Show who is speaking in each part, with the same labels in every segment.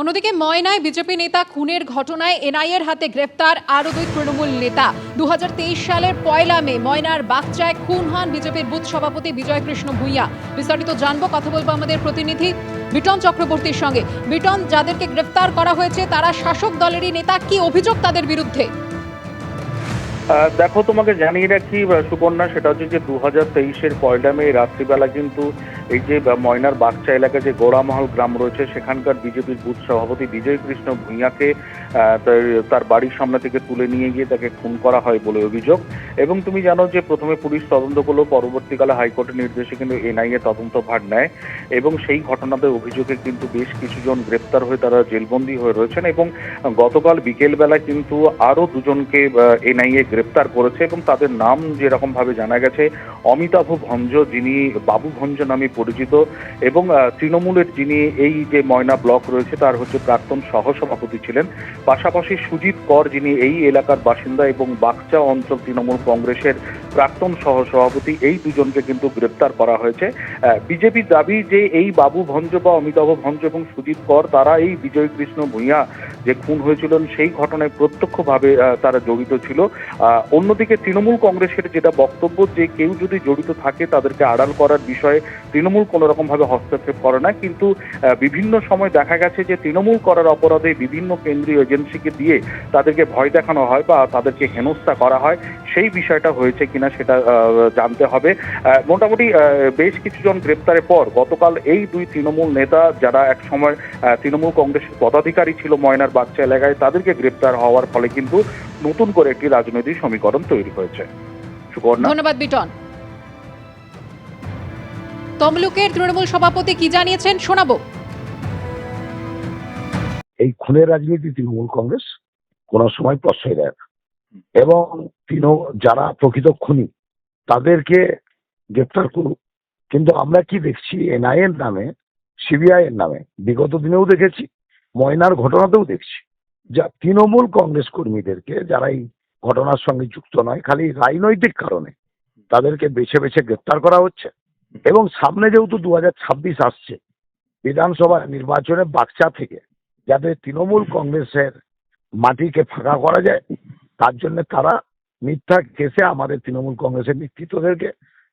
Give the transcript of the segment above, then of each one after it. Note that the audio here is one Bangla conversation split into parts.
Speaker 1: অন্যদিকে ময়নায় বিজেপি নেতা খুনের ঘটনায় এনআইএর হাতে গ্রেপ্তার আরও দুই তৃণমূল নেতা। দু হাজার তেইশ সালের পয়লা মে ময়নার বাগচায় খুন হন বিজেপির বুথ সভাপতি বিজয় কৃষ্ণ ভূঁইয়া। বিস্তারিত জানব, কথা বলব আমাদের প্রতিনিধি বিটন চক্রবর্তীর সঙ্গে। বিটন, যাদেরকে গ্রেপ্তার করা হয়েছে, তারা শাসক দলেরই নেতা, কি অভিযোগ তাদের বিরুদ্ধে?
Speaker 2: দেখো, তোমাকে জানিয়ে রাখি সুকন্যা, সেটা হচ্ছে যে দু হাজার তেইশের পয়লা মে রাত্রিবেলা কিন্তু এই যে ময়নার বাগচা এলাকায় যে গোড়ামহল গ্রাম রয়েছে, সেখানকার বিজেপির বুথ সভাপতি বিজয় কৃষ্ণ ভূঁইয়াকে তার- বাড়ির সামনে থেকে তুলে নিয়ে গিয়ে তাকে খুন করা হয় বলে অভিযোগ। এবং তুমি জানো যে প্রথমে পুলিশ তদন্ত করল পরবর্তীকালে হাইকোর্টের নির্দেশে কিন্তু এনআইএ তদন্ত ভার নেয়। এবং সেই ঘটনাতে অভিযোগে কিন্তু বেশ কিছুজন গ্রেপ্তার হয়ে তারা জেলবন্দী হয়ে রয়েছেন এবং গতকাল বিকেলবেলা কিন্তু আরও দুজনকে এনআইএ গ্রেপ্তার করেছে এবং তাদের নাম যেরকম ভাবে জানা গেছে, অমিতাভ ভঞ্জ যিনি বাবু ভঞ্জ নামে পরিচিত এবং তৃণমূলের যিনি এই যে ময়না ব্লক রয়েছে, তার হচ্ছে প্রাক্তন সহসভাপতি ছিলেন। পাশাপাশি সুজিত কর যিনি এই এলাকার বাসিন্দা এবং বাগচা অঞ্চল তৃণমূল কংগ্রেসের প্রাক্তন সহসভাপতি, এই দুজনকে কিন্তু গ্রেপ্তার করা হয়েছে। বিজেপির দাবি যে এই বাবু ভঞ্জ বা অমিতাভ ভঞ্জ এবং সুজিত কর, তারা এই বিজয় কৃষ্ণ ভূঁইয়া যে খুন হয়েছিলেন, সেই ঘটনায় প্রত্যক্ষভাবে তারা জড়িত ছিল। অন্যদিকে তৃণমূল কংগ্রেসের যেটা বক্তব্য যে কেউ যদি জড়িত থাকে, তাদেরকে আড়াল করার বিষয়ে তৃণমূল কোনো রকম ভাবে হস্তক্ষেপ করে না, কিন্তু বিভিন্ন সময় দেখা গেছে যে তৃণমূল করার অপরাধে বিভিন্ন কেন্দ্রীয় এজেন্সিকে দিয়ে তাদেরকে ভয় দেখানো হয় বা তাদেরকে হেনস্থা করা হয়, সেই বিষয়টা হয়েছে কিনা সেটা জানতে হবে। মোটামুটি বেশ কিছুজন গ্রেপ্তারের পর গতকাল এই দুই তৃণমূল নেতা যারা এক সময় তৃণমূল কংগ্রেসের পদাধিকারী ছিল ময়নার বাচ্চা এলাকায়, তাদেরকে গ্রেপ্তার হওয়ার ফলে কিন্তু নতুন করে একটি রাজনৈতিক সমীকরণ তৈরি হয়েছে।
Speaker 1: ধন্যবাদ, বিটন। তমলুকের তৃণমূল সভাপতি কি জানিয়েছেন শোনাবো।
Speaker 3: এই খুনের রাজনীতি তৃণমূল কংগ্রেস কোনো সময় প্রশ্রয় দেয় না। এবং তৃণ যারা প্রকৃত খুনি, তাদেরকে গ্রেপ্তার করুক। কিন্তু আমরা কি দেখছি এনআইএর নামে সিবিআই এর নামে? বিগত দিনেও দেখেছি, ময়নার ঘটনাতেও দেখছি। যা তৃণমূল কংগ্রেস কর্মীদেরকে, যারা এই ঘটনার সঙ্গে যুক্ত নয়, খালি রাজনৈতিক কারণে তাদেরকে বেছে বেছে গ্রেপ্তার করা হচ্ছে। এবং সামনে যেহেতু দু ছাব্বিশ আসছে বিধানসভা নির্বাচনে বাক্সা থেকে যাতে তৃণমূল কংগ্রেসের মাটিকে ফাঁকা করা যায়, তার জন্য তারা মিথ্যা কেসে আমাদের তৃণমূল কংগ্রেসের নেতৃত্বদেরকে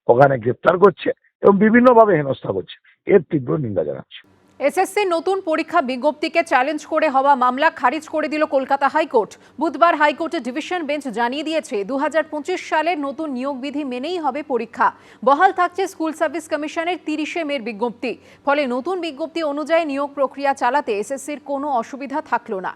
Speaker 3: ওখানে গ্রেপ্তার করছে এবং বিভিন্নভাবে হেনস্থা করছে। এর তীব্র নিন্দা জানাচ্ছে।
Speaker 1: এসএসসি নতুন পরীক্ষা বিজ্ঞপ্তিকে চ্যালেঞ্জ করে হওয়া মামলা খারিজ করে দিল কলকাতা হাইকোর্ট। বুধবার হাইকোর্টের ডিভিশন বেঞ্চ জানিয়ে দিয়েছে দু সালের নতুন নিয়োগ বিধি মেনেই হবে পরীক্ষা। বহাল থাকছে স্কুল সার্ভিস কমিশনের তিরিশে মের বিজ্ঞপ্তি। ফলে নতুন বিজ্ঞপ্তি অনুযায়ী নিয়োগ প্রক্রিয়া চালাতে এসএসসির কোনো অসুবিধা থাকল না।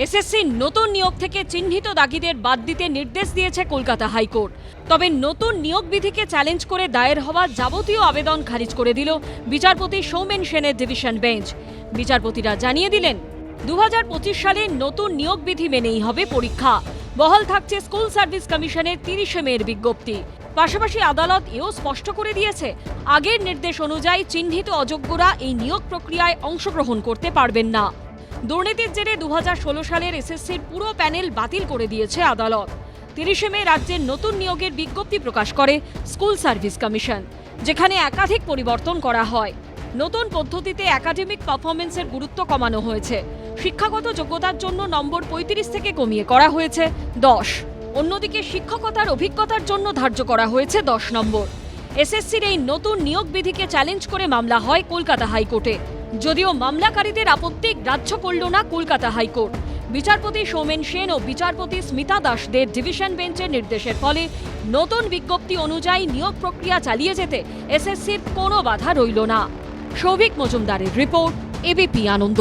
Speaker 4: এসএসসির নতুন নিয়োগ থেকে চিহ্নিত দাগিদের বাদ দিতে নির্দেশ দিয়েছে কলকাতা হাইকোর্ট। তবে নতুন নিয়োগ বিধিকে চ্যালেঞ্জ করে দায়ের হওয়া যাবতীয় আবেদন খারিজ করে দিল বিচারপতি সৌমেন সেনের ডিভিশন বেঞ্চ। বিচারপতিরা জানিয়ে দিলেন দু হাজার পঁচিশ সালে নতুন নিয়োগ বিধি মেনেই হবে পরীক্ষা। বহাল থাকছে স্কুল সার্ভিস কমিশনের তিরিশে মেয়ের বিজ্ঞপ্তি। পাশাপাশি আদালত এও স্পষ্ট করে দিয়েছে, আগের নির্দেশ অনুযায়ী চিহ্নিত অযোগ্যরা এই নিয়োগ প্রক্রিয়ায় অংশগ্রহণ করতে পারবেন না। দুর্নীতির জেরে দু হাজার ষোলো সালের এসএসসির পুরো প্যানেল বাতিল করে দিয়েছে আদালত। তিরিশে মে রাজ্যের নতুন নিয়োগের বিজ্ঞপ্তি প্রকাশ করে স্কুল সার্ভিস কমিশন, যেখানে একাধিক পরিবর্তন করা হয়। নতুন পদ্ধতিতে একাডেমিক পারফরমেন্সের গুরুত্ব কমানো হয়েছে। শিক্ষাগত যোগ্যতার জন্য নম্বর পঁয়ত্রিশ থেকে কমিয়ে করা হয়েছে দশ। অন্যদিকে শিক্ষকতার অভিজ্ঞতার জন্য ধার্য করা হয়েছে দশ নম্বর। এসএসসির এই নতুন নিয়োগ বিধিকে চ্যালেঞ্জ করে মামলা হয় কলকাতা হাইকোর্টে। যদিও মামলাকারীদের আপত্তি গ্রাহ্য করল না কলকাতা হাইকোর্ট। বিচারপতি সৌমেন সেন ও বিচারপতি স্মিতা দাসদের ডিভিশন বেঞ্চের নির্দেশের ফলে নতুন বিজ্ঞপ্তি অনুযায়ী নিয়োগ প্রক্রিয়া চালিয়ে যেতে এসএসসির কোনো বাধা রইল না। সৌভিক মজুমদারের রিপোর্ট এবিপি আনন্দ।